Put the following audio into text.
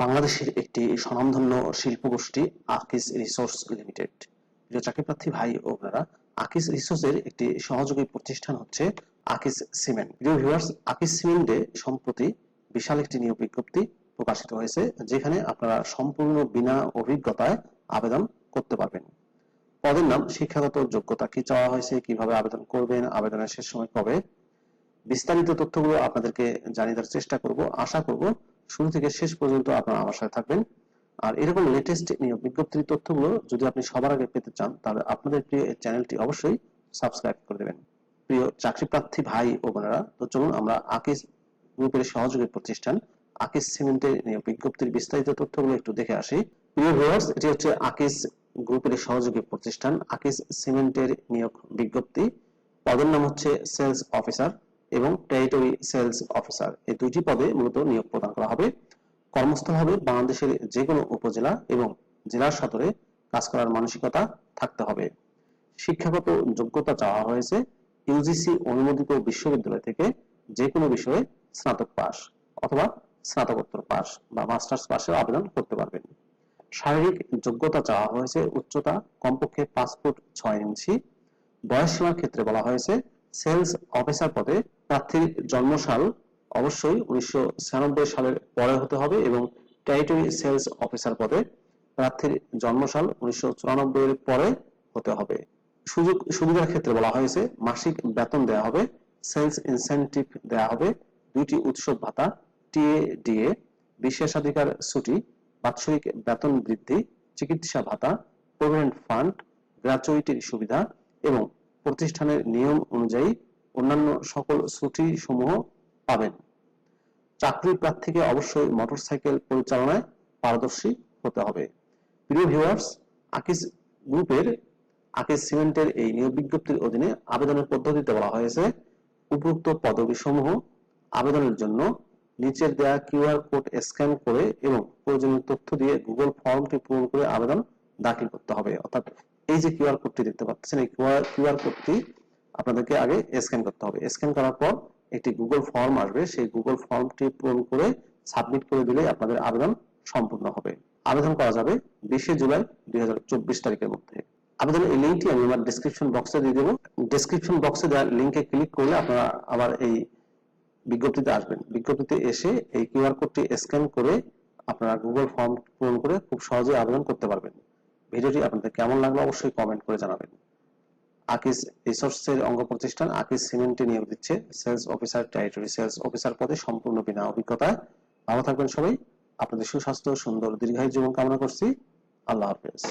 বাংলাদেশের একটি স্বনামধন্য শিল্প গোষ্ঠী আকিস রিসোর্স লিমিটেড। প্রিয় চাকরিপ্রার্থী ভাই ও বোনেরা, আকিস রিসোর্সের একটি সহযোগী প্রতিষ্ঠান হচ্ছে আকিস সিমেন্ট। প্রিয় ভিউয়ার্স, আকিস সিমেন্টে সম্প্রতি বিশাল একটি নিয়োগ বিজ্ঞপ্তি প্রকাশিত হয়েছে, যেখানে আপনারা সম্পূর্ণ বিনা অভিজ্ঞতায় আবেদন করতে পারবেন। পদের নাম, শিক্ষাগত যোগ্যতা কি চাওয়া হয়েছে, কীভাবে আবেদন করবেন, আবেদনের শেষ সময় কবে? বিস্তারিত তথ্যগুলো আপনাদেরকে জানিয়ে দেওয়ার চেষ্টা করব। আশা করব শুরু থেকে শেষ পর্যন্ত আপনারা আমার সাথে থাকবেন। আর এরকম লেটেস্ট নিয়োগ বিজ্ঞপ্তির তথ্যগুলো যদি আপনি সবার আগে পেতে চান, তাহলে আপনাদের প্রিয় এই চ্যানেলটি অবশ্যই সাবস্ক্রাইব করে দেবেন। প্রিয় চাকরি প্রার্থী ভাই ও বোনেরা, তো চলুন আমরা আকিস গ্রুপের সহযোগী প্রতিষ্ঠান আকিস সিমেন্টের নিয়োগ বিজ্ঞপ্তির বিস্তারিত তথ্যগুলো একটু দেখে আসি। প্রিয় ভিউয়ার্স এটি হচ্ছে আকিস গ্রুপের সহযোগী প্রতিষ্ঠান আকিস সিমেন্টের নিয়োগ বিজ্ঞপ্তি। পদের নাম হচ্ছে সেলস অফিসার এবং টেরিটরি সেলস অফিসার এই দুইটি পদে মূলত নিয়োগ প্রদান করা হবে। কর্মস্থল হবে বাংলাদেশের যে কোনো উপজেলা এবং জেলার সদরে কাজ করার মানসিকতা থাকতে হবে। শিক্ষাগত যোগ্যতা চাওয়া হয়েছে ইউজিসি অনুমোদিত বিশ্ববিদ্যালয় থেকে যে কোনো বিষয়ে স্নাতক পাস অথবা স্নাতকোত্তর পাস বা মাস্টার্স পাসেও আবেদন করতে পারবেন। শারীরিক যোগ্যতা চাওয়া হয়েছে উচ্চতা কমপক্ষে পাঁচ ফুট ছয় ইঞ্চি। বয়স সীমার ক্ষেত্রে বলা হয়েছে সেলস অফিসার পদে প্রার্থীর জন্মসাল অবশ্যই উনিশশো ছিয়ানব্বই সালের পরে হতে হবে এবং টেরিটরি সেলস অফিসার পদে প্রার্থীর জন্মসাল উনিশশো চুরানব্বই এর পরে হতে হবে। সুযোগ, সুবিধার ক্ষেত্রে বলা হয়েছে, মাসিক বেতন দেয়া হবে সেলস ইনসেন্টিভ দেওয়া হবে, দুইটি উৎসব ভাতা টিএ ডিএ বিশেষাধিকার ছুটি, বাৎসরিক বেতন বৃদ্ধি, চিকিৎসা ভাতা প্রভিডেন্ট ফান্ড গ্র্যাচুইটির সুবিধা এবং প্রতিষ্ঠানের নিয়ম অনুযায়ী অন্যান্য সকল ছুটি সমূহ পাবেন। চাকরি প্রার্থীকে অবশ্যই মোটরসাইকেল পরিচালনায় পারদর্শী হতে হবে। প্রিয় ভিউয়ার্স আকিস গ্রুপের আকিস সিমেন্টের এই নিয়োগ বিজ্ঞপ্তির অধীনে আবেদনের পদ্ধতিতে বলা হয়েছে উপযুক্ত পদবি সমূহ আবেদনের জন্য নিচের দেয়া কিউআর কোড স্ক্যান করে এবং প্রয়োজনীয় তথ্য দিয়ে গুগল ফর্মটি পূরণ করে আবেদন দাখিল করতে হবে। অর্থাৎ এই যে কিউআর কোডটি দেখতে পাচ্ছেন, এই কিউআর কোডটি আপনাদেরকে আগে স্ক্যান করতে হবে। স্ক্যান করার পর একটি গুগল ফর্ম আসবে। সেই গুগল ফর্মটি পূরণ করে সাবমিট করে দিলে আপনাদের আবেদন সম্পূর্ণ হবে। আবেদন করা যাবে বিশে জুলাই দুই হাজার চব্বিশ তারিখের মধ্যে। আবেদনের এই লিঙ্কটি আমি আমার ডেসক্রিপশন বক্সে দিয়ে দেবো। ডেসক্রিপশন বক্সে দেওয়া লিঙ্কে ক্লিক করলে আপনারা আবার এই বিজ্ঞপ্তিতে আসবেন। বিজ্ঞপ্তিতে এসে এই কিউআর কোডটি স্ক্যান করে আপনারা গুগল ফর্ম পূরণ করে খুব সহজে আবেদন করতে পারবেন। ভিডিওটি আপনাদের কেমন লাগল অবশ্যই কমেন্ট করে জানাবেন। আকিস রিসোর্সের অঙ্গ প্রতিষ্ঠান আকিস সিমেন্টে নিয়োগ দিচ্ছে sales officer territory sales officer পদে সম্পূর্ণ বিনা অভিজ্ঞতায়। ভালো থাকবেন সবাই। আপনাদের সুস্বাস্থ্য, সুন্দর, দীর্ঘায়ু জীবন কামনা করছি। আল্লাহ হাফেজ।